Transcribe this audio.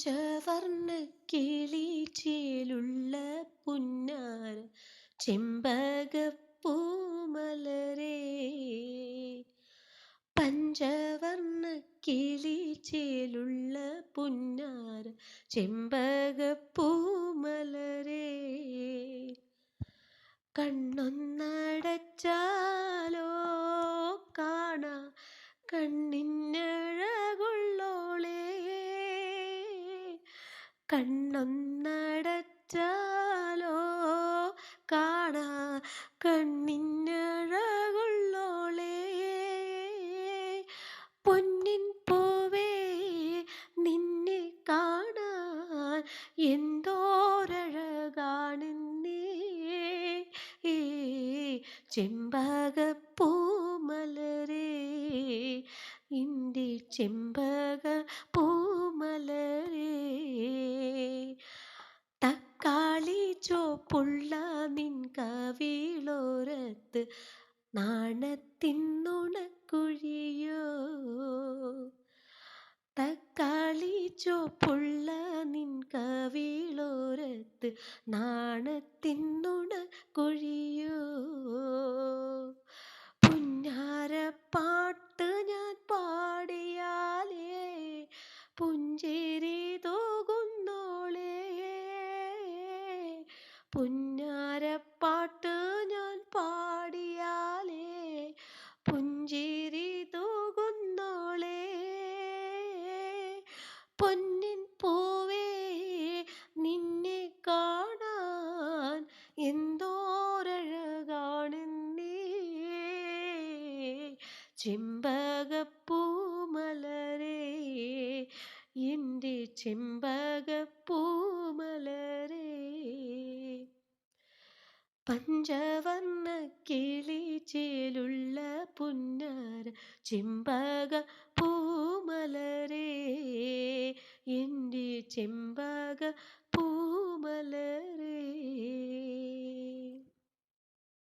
പഞ്ചവർണ കിളിച്ചേലുള്ള പുന്നാര ചെമ്പകപ്പൂമലരേ പഞ്ചവർണ കിളിച്ചേലുള്ള പുന്നാര ചെമ്പകപ്പൂമലരേ കണ്ണൊന്നടച്ചാലോ കാണാ കണ്ണിനഴകുള്ളോളേ കണ്ണൊന്നടച്ചാലോ? കാണാ കണ്ണിനഴകുള്ളോളേ. പൊന്നിൻ പോവേ നിന്നെ കാണാൻ എന്തോരഴകാണെന്നേ. ചെമ്പകപ്പൂമലരേ ഇന്ത്യ ചെമ്പക ചോപ്പുള്ള നിൻ കവിളോരത്ത് നാണത്തിന്നുണക്കുഴിയോ തക്കാളി ചോപ്പുള്ള നിൻ കവിളോരത്ത് നാണത്തിന്നുണക്കുഴിയോ പുന്നാരപ്പാട്ട് ഞാൻ പാടിയാലേ പുഞ്ചിരി പുന്നാരപ്പാട്ട് ഞാൻ പാടിയാലേ പുഞ്ചിരി തൂകുന്നോളേ പൊന്നിൻ പൂവേ നിന്നെ കാണാൻ ചിമ്പകപ്പൂ ചെമ്പകപ്പൂമലരേ എന്റെ ചെമ്പകപ്പൂമലരേ പഞ്ചവർണ കിളിച്ചേലുള്ള പുന്നാര ചെമ്പക പൂമലരേ. എന്റെ ചെമ്പക പൂമലരേ